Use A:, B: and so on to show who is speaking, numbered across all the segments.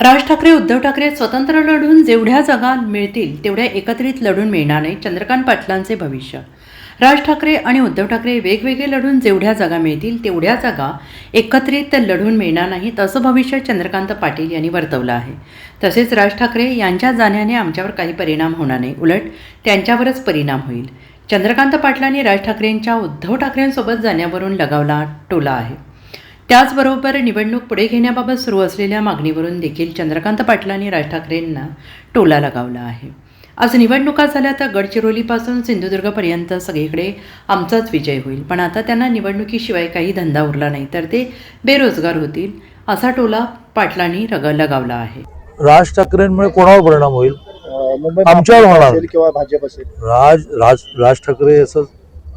A: राज ठाकरे उद्धव ठाकरे स्वतंत्र लढून जेवढ्या जागा मिळतील तेवढ्या एकत्रित लढून मिळणार नाही चंद्रकांत पाटलांचे भविष्य. राज ठाकरे आणि उद्धव ठाकरे वेगवेगळे लढून जेवढ्या जागा मिळतील तेवढ्या जागा एकत्रित लढून मिळणार नाहीत असं भविष्य चंद्रकांत पाटील यांनी वर्तवलं आहे. तसेच राज ठाकरे यांच्या जाण्याने आमच्यावर काही परिणाम होणार नाही उलट त्यांच्यावरच परिणाम होईल. चंद्रकांत पाटलांनी राज ठाकरेंच्या उद्धव ठाकरेंसोबत जाण्यावरून लगावला टोला आहे. त्याचबरोबर निवडणूक पुढे घेण्याबाबत सुरू असलेल्या मागणीवरून देखील चंद्रकांत पाटलांनी राज ठाकरेंना टोला लगावला आहे. आज निवडणुका झाल्या तर गडचिरोलीपासून सिंधुदुर्गपर्यंत सगळीकडे आमचाच विजय होईल. पण आता त्यांना निवडणुकीशिवाय काही धंदा उरला नाही तर ते बेरोजगार होतील असा टोला पाटलांनी रग लगावला आहे.
B: राज ठाकरेंमुळे कोणावर परिणाम होईल? आमच्यावर होणार.
C: किंवा भाजप असेल.
B: राज राज राज ठाकरे असं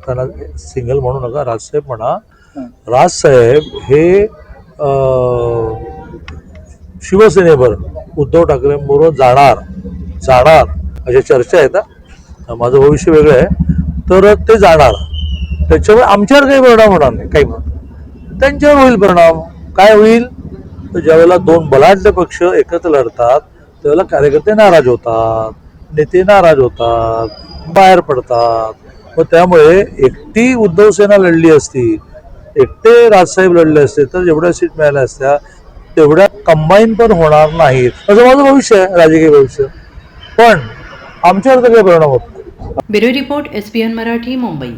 B: त्यांना सिंगल म्हणू नका. राजसाहेब म्हणा
C: हं.
B: राजसाहेब हे शिवसेनेवर उद्धव ठाकरेंबरोबर जाणार जाणार अशा चर्चा आहेत माझं भविष्य वेगळं आहे. तर ते जाणार. त्याच्यामुळे आमच्यावर काही परिणाम होणार नाही काही त्यांच्यावर होईल परिणाम. काय होईल? तर ज्यावेळेला दोन बलाढ्य पक्ष एकत्र लढतात त्यावेळेला कार्यकर्ते नाराज होतात नेते नाराज होतात बाहेर पडतात. व त्यामुळे एकटी उद्धव सेना लढली असती एकटे राजसाहेब लढले असते तर जेवढ्या सीट मिळाल्या असत्या तेवढ्या कंबाईन पण होणार नाहीत. असं माझं भविष्य आहे राजकीय भविष्य. पण आमच्यावर तर काही परिणाम होतो
A: bureau report S P N Marathi Mumbai.